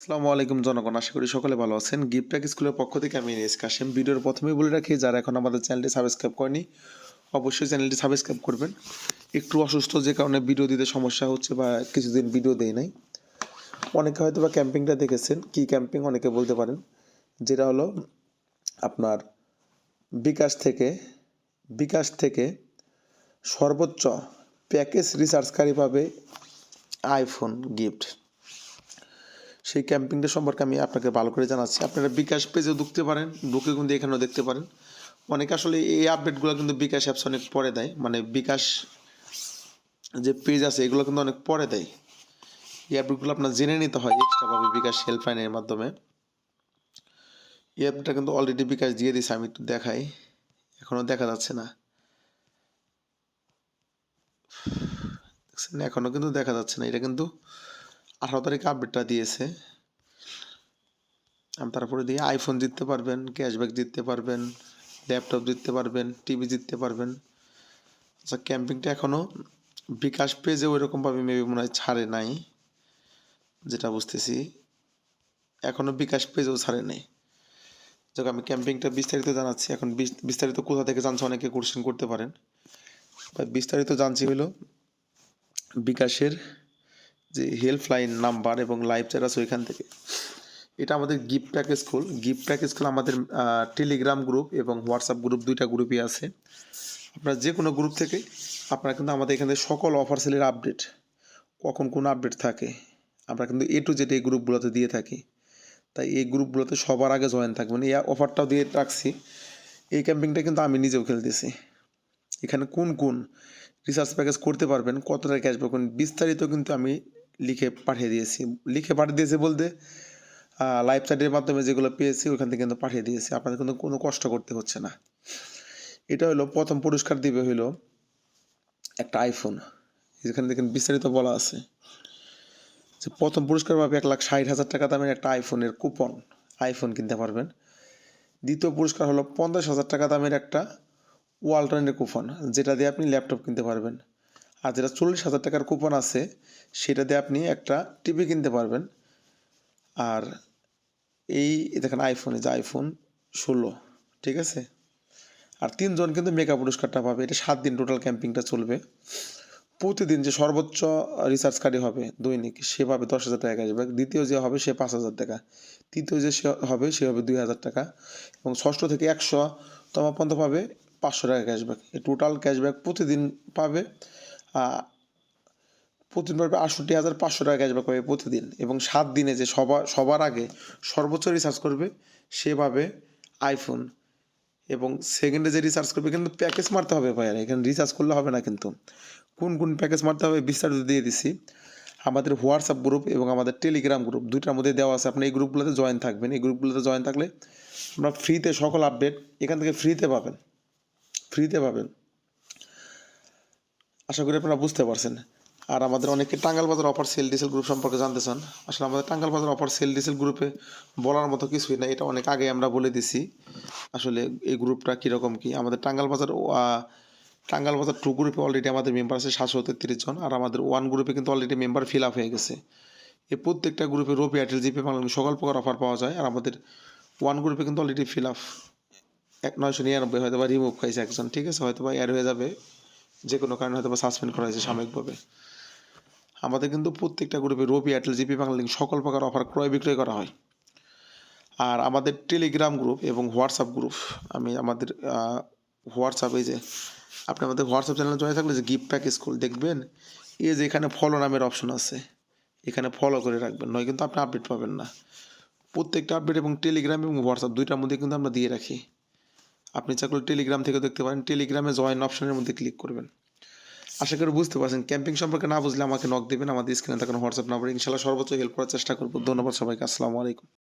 আসসালামু আলাইকুম জনগণ, আশা করি সকলে ভালো আছেন। গিফটাক স্কুলের পক্ষ থেকে আমি এস কাশেম ভিডিওর প্রথমেই বলে রাখি, যারা এখন আমাদের চ্যানেলটি সাবস্ক্রাইব করেনি, অবশ্যই চ্যানেলটি সাবস্ক্রাইব করবেন। একটু অসুস্থ, যে কারণে ভিডিও দিতে সমস্যা হচ্ছে বা কিছুদিন ভিডিও দেই নাই। অনেকে হয়তো বা ক্যাম্পিংটা দেখেছেন। কি ক্যাম্পিং অনেকে বলতে পারেন? যেটা হলো আপনার বিকাশ থেকে বিকাশ থেকে সর্বোচ্চ প্যাকেজ রিচার্জকারী পাবে আইফোন গিফট। সেই ক্যাম্পিংটা সম্পর্কে আমি আপনাকে ভালো করে জানাচ্ছি। আপনারা বিকাশ পেজেও ঢুকতে পারেন, ঢুকে কিন্তু এখানেও দেখতে পারেন। অনেকে আসলে এই আপডেটগুলো কিন্তু বিকাশ অ্যাপস অনেক পরে দেয় মানে বিকাশ যে পেজ আছে এগুলো কিন্তু অনেক পরে দেয়। এই আপডেটগুলো আপনার জেনে নিতে হয় এক্সট্রাভাবে বিকাশ হেল্পলাইনের মাধ্যমে। এই অ্যাপটা কিন্তু অলরেডি বিকাশ দিয়ে দিয়েছে আমি একটু দেখাই। এখনও দেখা যাচ্ছে না। দেখছেন এখনও কিন্তু দেখা যাচ্ছে না। এটা কিন্তু আঠারো তারিখে আপডেটটা দিয়েছে। তারপরে দিয়ে আইফোন জিততে পারবেন ক্যাশব্যাক জিততে পারবেন ল্যাপটপ জিততে পারবেন টিভি জিততে পারবেন। আচ্ছা ক্যাম্পিংটা এখনও বিকাশ পেজে ওই রকমভাবে মেবি মনে হয় ছাড়ে নাই, যেটা বুঝতেছি। এখনও বিকাশ পেজেও ছাড়ে নাই। যাক, আমি ক্যাম্পিংটা বিস্তারিত জানাচ্ছি। এখন বিস্তারিত কোথা থেকে জানছে অনেকে কোশ্চেন করতে পারেন। বিস্তারিত জানছি হলো বিকাশের যে হেল্পলাইন নাম্বার এবং লাইভ চ্যাট আছে ওইখান থেকে। এটা আমাদের gift package school gift package school আমাদের টেলিগ্রাম গ্রুপ এবং হোয়াটসঅ্যাপ গ্রুপ দুইটা গ্রুপই আছে। আপনারা যে কোনো গ্রুপ থেকে আপনারা কিন্তু আমাদের এখানে সকল অফার সেলের আপডেট কখন কোন আপডেট থাকে, আমরা কিন্তু এ টু জেড এই গ্রুপগুলোতে দিয়ে থাকি। তাই এই গ্রুপগুলোতে সবার আগে জয়েন থাকবেন। এই অফারটাও দিয়ে রাখছি। এই ক্যাম্পিংটা কিন্তু আমি নিজেও খেলতেছি। এখানে কোন কোন রিসার্চ প্যাকেজ করতে পারবেন, কতটা ক্যাশব্যাক বিস্তারিত কিন্তু আমি লিখে পাঠিয়ে দিয়েছি। লিখে পাঠিয়ে দিয়েছি বলতে লাইভ চ্যাটের মাধ্যমে যেগুলো পেয়েছি ওইখান থেকে কিন্তু পাঠিয়ে দিয়েছি। আপনাদের কিন্তু কোনো কষ্ট করতে হচ্ছে না। এটা হলো প্রথম পুরস্কার দিবে হইল একটা আইফোন এখানে দেখেন বিস্তারিত বলা আছে যে প্রথম পুরস্কার পাবে এক লাখ ষাট হাজার টাকা দামের একটা আইফোনের কুপন আইফোন কিনতে পারবেন। দ্বিতীয় পুরস্কার হলো পঞ্চাশ হাজার টাকা দামের একটা ওয়ালটনের কুপন যেটা দিয়ে আপনি ল্যাপটপ কিনতে পারবেন। আর যেটা চল্লিশ হাজার টাকার কুপন আছে, সেটা দিয়ে আপনি একটা টিভি কিনতে পারবেন। আর এই দেখেন আইফোনে যে আইফোন ষোলো, ঠিক আছে? আর তিনজন কিন্তু মেগা পুরস্কারটা পাবে। এটা সাত দিন টোটাল ক্যাম্পিংটা চলবে। প্রতিদিন যে সর্বোচ্চ রিসার্চকারী হবে দৈনিক, সে পাবে দশ হাজার টাকা ক্যাশব্যাক দ্বিতীয় যে হবে, সে পাঁচ হাজার টাকা। তৃতীয় যে হবে, সে হবে দুই হাজার টাকা। এবং ষষ্ঠ থেকে একশো তম পর্যন্ত পাবে পাঁচশো টাকা ক্যাশব্যাক এই টোটাল ক্যাশব্যাক প্রতিদিন পাবে প্রতিদিন পাবে আটষট্টি হাজার পাঁচশো টাকা ক্যাশব্যাক পাবে প্রতিদিন এবং সাত দিনে যে সবার সবার আগে সর্বোচ্চ রিচার্জ করবে সে পাবে আইফোন এবং সেকেন্ডে যে রিচার্জ করবে কিন্তু প্যাকেজ মারতে হবে ভাইয়া এখানে রিচার্জ করলে হবে না কিন্তু। কোন কোন প্যাকেজ মারতে হবে বিস্তারিত দিয়ে দিছি। আমাদের হোয়াটসঅ্যাপ গ্রুপ এবং আমাদের টেলিগ্রাম গ্রুপ দুইটার মধ্যে দেওয়া আছে, আপনি এই গ্রুপগুলোতে জয়েন থাকবেন। এই গ্রুপগুলোতে জয়েন থাকলে আপনার ফ্রিতে সকল আপডেট এখান থেকে ফ্রিতে পাবেন। ফ্রিতে পাবেন। আশা করি আপনারা বুঝতে পারছেন। আর আমাদের অনেকে টাঙ্গাল বাজার অফার সেল ডিসেল গ্রুপ সম্পর্কে জানতে চান। আসলে আমাদের টাঙ্গাল বাজার অফার সেল ডিসেল গ্রুপে বলার মতো কিছুই না এটা অনেক আগে আমরা বলে দিছি। আসলে এই গ্রুপটা কীরকম কি? আমাদের টাঙ্গাল বাজার টাঙ্গাল বাজার টু গ্রুপে অলরেডি আমাদের মেম্বার আছে সাতশো তেত্রিশ জন, আর আমাদের ওয়ান গ্রুপে কিন্তু অলরেডি মেম্বার ফিল আপ হয়ে গেছে। এই প্রত্যেকটা গ্রুপে রবি এয়ারটেল জিপে বাংলা সকল প্রকার অফার পাওয়া যায়, আর আমাদের ওয়ান গ্রুপে কিন্তু অলরেডি ফিল আপ এক নয়শো নিরানব্বই হয়তো বা রিমুভ খাইছে একজন, ঠিক আছে? হয়তো বা অ্যাড হয়ে যাবে। যে কোনো কারণে হয়তো বা সাসপেন্ড করা হয়েছে সাময়িকভাবে। আমাদের কিন্তু প্রত্যেকটা গ্রুপে Robi Airtel GP Banglalink সকল প্রকার অফার ক্রয় বিক্রয় করা হয়। আর আমাদের টেলিগ্রাম গ্রুপ এবং হোয়াটসঅ্যাপ গ্রুপ আমি আমাদের হোয়াটসঅ্যাপ যে, আপনি আমাদের হোয়াটসঅ্যাপ চ্যানেলে জয়েন থাকলে যে গিফট প্যাক স্কুল দেখবেন, এই যে এখানে ফলো নামের অপশন আছে। এখানে ফলো করে রাখবেন, নয় কিন্তু আপনি আপডেট পাবেন না। প্রত্যেকটা আপডেট এবং টেলিগ্রাম এবং হোয়াটসঅ্যাপ দুইটার মধ্যে কিন্তু আমরা দিয়ে রাখি। আপনি চাকরি টেলিগ্রাম থেকে দেখতে পারেন। টেলিগ্রামে জয়েন অপশনের মধ্যে ক্লিক করবেন। আশা করি বুঝতে পারছেন। ক্যাম্পিং সম্পর্কে না বুঝলে আমাকে নক দেবেন। আমাদের স্ক্রিনে থাকানো হোয়াটসঅ্যাপ নাম্বার ইনশাল্লাহ সর্বোচ্চ হেল্প করার চেষ্টা করব। ধন্যবাদ সবাইকে। আসসালামু আলাইকুম।